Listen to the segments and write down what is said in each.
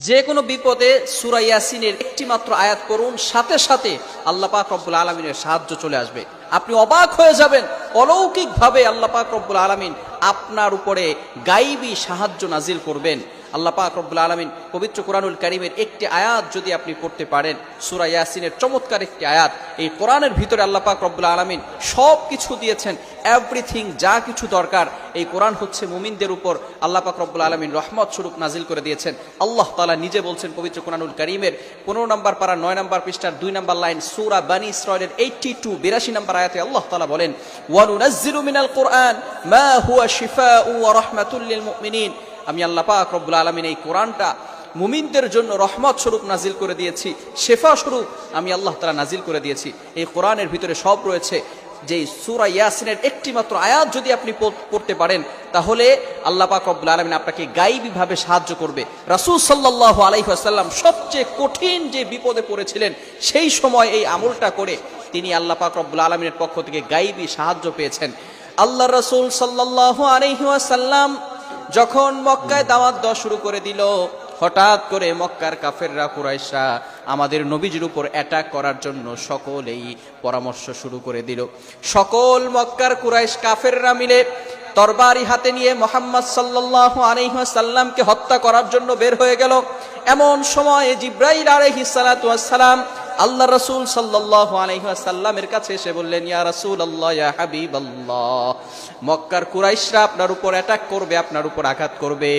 যে কোনো বিপদে সুরা ইয়াসিনের একটি মাত্র আয়াত করুন সাথে সাথে আল্লাহ পাক রব্বুল আলমিনের সাহায্য চলে আসবে। আপনি অবাক হয়ে যাবেন, অলৌকিকভাবে আল্লাহ পাক রব্বুল আলমিন আপনার উপরে গাইবি সাহায্য নাজিল করবেন। আল্লাহ পাক রব্বুল আলমিন পবিত্র কোরআনুল করিমের একটি আয়াত যদি আপনি পড়তে পারেন, সুরা ইয়াসিনের চমৎকার একটি আয়াত, এই কোরআনের ভিতরে আল্লাহ পাক রব্বুল আলমিন সব কিছু দিয়েছেন এভরিথিং যা কিছু দরকার, এই কোরআন হচ্ছে মুমিনদের উপর আল্লাহ পাক রব্বুল আলমিন রহমত স্বরূপ নাজিল করে দিয়েছেন। আল্লাহ তালা নিজে বলছেন পবিত্র কোরআনুল করিমের পনেরো নম্বর পারা নয় নম্বর পৃষ্ঠার দুই নম্বর লাইন, সুরা বানি ইসরায়েলের এইটটি টু বিরাশি নম্বর আয়াতে আল্লাহ তালা বলেন, ওয়ানুনাজ্জিলু মিনাল কোরআন মা হুয়া শিফাউ ওয়া রাহমাতুল লিল মুমিনিন। আমি আল্লাহ পাক রব্বুল আলমিন এই কোরআনটা মুমিনদের জন্য রহমত স্বরূপ নাজিল করে দিয়েছি, শেফা স্বরূপ আমি আল্লাহ তালা নাজিল করে দিয়েছি। এই কোরআনের ভিতরে সব রয়েছে। যে সুরা ইয়াসিনের একটি মাত্র আয়াত যদি আপনি পড়- পড়তে পারেন, তাহলে আল্লাহ পাক রব্বুল আলমিন আপনাকে গাইবীভাবে সাহায্য করবে। রাসূল সাল্লাহ আলাইসাল্লাম সবচেয়ে কঠিন যে বিপদে পড়েছিলেন, সেই সময় এই আমলটা করে তিনি আল্লাহ পাক রব্বুল আলমিনের পক্ষ থেকে গাইবী সাহায্য পেয়েছেন। আল্লাহ রসুল সাল্লাহ আলাইসাল্লাম যখন মক্কায় দাওয়াত দেওয়া শুরু করে দিল, হঠাৎ করে মক্কার কাফেররা কুরাইশা আমাদের নবীজির উপর অ্যাটাক করার জন্য সকলেই পরামর্শ শুরু করে দিল। সকল মক্কার কুরাইশ কাফেররা মিলে তরবারি হাতে নিয়ে মোহাম্মদ সাল্লাহ আলহাসাল্লামকে হত্যা করার জন্য বের হয়ে গেল। এমন সময়ে জিব্রাইল আলহি সালাম আল্লাহ রসুল সাল্লাহ আলহাসাল্লামের কাছে এসে বললেন, ইয়া রসুল আল্লাহ ইয়া হাবিব আল্লাহ মক্কার কুরাইশরা আপনার উপর অ্যাটাক করবে, আপনার উপর আঘাত করবে।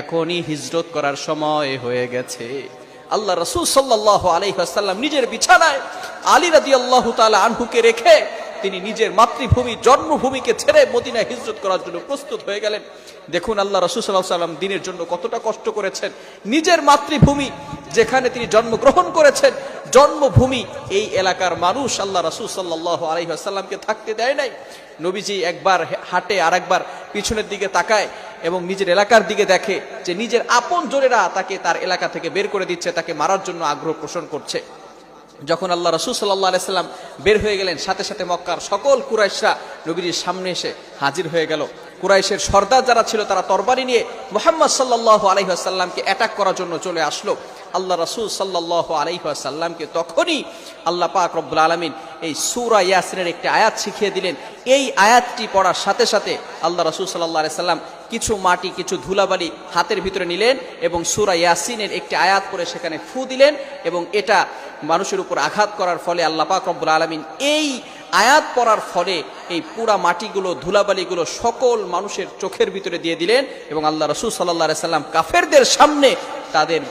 এখনই হিজরত করার সময় হয়ে গেছে। আল্লাহ রসুল সাল্লাহ আলহাসাল্লাম নিজের বিছানায় আলী রাদি আল্লাহ তালা আনহুকে রেখে তিনি নিজের মাতৃভূমি, জন্মভূমিকে ছেড়ে মদিনায় হিজরত করার জন্য প্রস্তুত হয়ে গেলেন। দেখুন আল্লাহ রসুল সাল্লাহ সাল্লাম দিনের জন্য কতটা কষ্ট করেছেন। নিজের মাতৃভূমি যেখানে তিনি জন্মগ্রহণ করেছেন, জন্মভূমি এই এলাকার মানুষ আল্লাহ রসুল সাল্লাহ আলহিহাসাল্লামকে থাকতে দেয় নাই। নবীজি একবার হাটে আর একবার পিছনের দিকে তাকায় এবং নিজের এলাকার দিকে দেখে যে নিজের আপন জোরেরা তাকে তার এলাকা থেকে বের করে দিচ্ছে, তাকে মারার জন্য আগ্রহ পোষণ করছে। যখন আল্লাহ রসুল সাল্লাহ আলাইসাল্লাম বের হয়ে গেলেন, সাথে সাথে মক্কার সকল কুরাইশরা নবীজির সামনে এসে হাজির হয়ে গেল। কুরাইশের সর্দার যারা ছিল তারা তরবারি নিয়ে মোহাম্মদ সাল্লাহ আলহিহাসাল্লামকে অ্যাটাক করার জন্য চলে আসলো। আল্লাহ রসুল সাল্লাহ আলহিহাসাল্লামকে তখনই আল্লাহ পাক রব্বুল আলমিন এই সুরা ইয়াসিনের একটি আয়াত শিখিয়ে দিলেন। এই আয়াতটি পড়ার সাথে সাথে আল্লাহ রসুল সাল্লাহ সাল্লাম কিছু মাটি, কিছু ধুলাবালি হাতের ভিতরে নিলেন এবং সুরা ইয়াসিনের একটি আয়াত করে সেখানে ফু দিলেন এবং এটা মানুষের উপর আঘাত করার ফলে আল্লাহ পাক রব্বুল আলমিন এই আয়াত পড়ার ফলে এই পুরা মাটিগুলো, ধুলাবালিগুলো সকল মানুষের চোখের ভিতরে দিয়ে দিলেন এবং আল্লাহ রসুল সাল্লাহ সাল্লাম কাফেরদের সামনে তাদের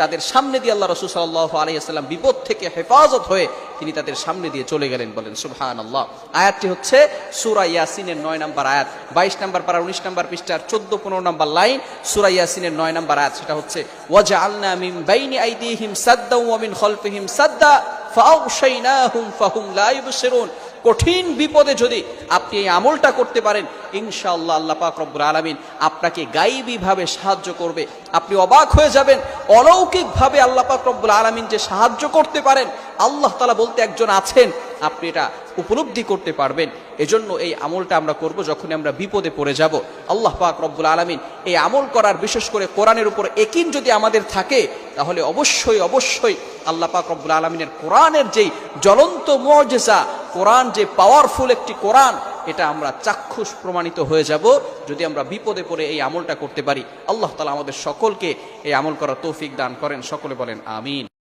তাদের সামনে দিয়ে আল্লাহ রসুল সাল্লাহ আলাইসাল্লাম বিপদ থেকে হেফাজত হয়ে তিনি তাদের সামনে দিয়ে চলে গেলেন বলেন সুবহান আল্লাহ আয়াতটি হচ্ছে সুরা ইয়াসিনের নয় নম্বর আয়াত। বাইশ নম্বর পারা, উনিশ নম্বর পৃষ্ঠার চোদ্দ, পনেরো নম্বর লাইন সুরা ইয়াসিনের নয় নম্বর আয়াত। সেটা হচ্ছে ওয়াজা আলনা মিম বাইনি আইদিহিম সাদ্দা ওয়ামিন খলফিহিম সাদ্দা ফাউশাইনাহুম ফাহুম লা ইউবসিরুন কঠিন বিপদে যদি আপনি এই আমলটা করতে পারেন, ইনশাআল্লাহ আল্লাহ পাক রব্বুল আলামিন আপনাকে গাইবীভাবে সাহায্য করবে। আপনি অবাক হয়ে যাবেন, অলৌকিকভাবে আল্লাহ পাক রব্বুল আলামিন যে সাহায্য করতে পারেন, আল্লাহ তাআলা বলতে একজন আছেন, আপনি এটা উপলব্ধি করতে পারবেন। এজন্য এই আমলটা আমরা করব যখন আমরা বিপদে পড়ে যাব। আল্লাহ পাক রব্বুল আলামিন এই আমল করার বিশেষ করে কোরআনের উপর একিন যদি আমাদের থাকে, তাহলে অবশ্যই অবশ্যই আল্লাহ পাক রব্বুল আলমিনের কোরআনের যেই জ্বলন্ত মজেসা কোরআন, যে পাওয়ারফুল একটি কোরআন, এটা আমরা চাক্ষুষ প্রমাণিত হয়ে যাব যদি আমরা বিপদে পড়ে এই আমলটা করতে পারি। আল্লাহ তালা আমাদের সকলকে এই আমল করার তৌফিক দান করেন। সকলে বলেন, আমিন।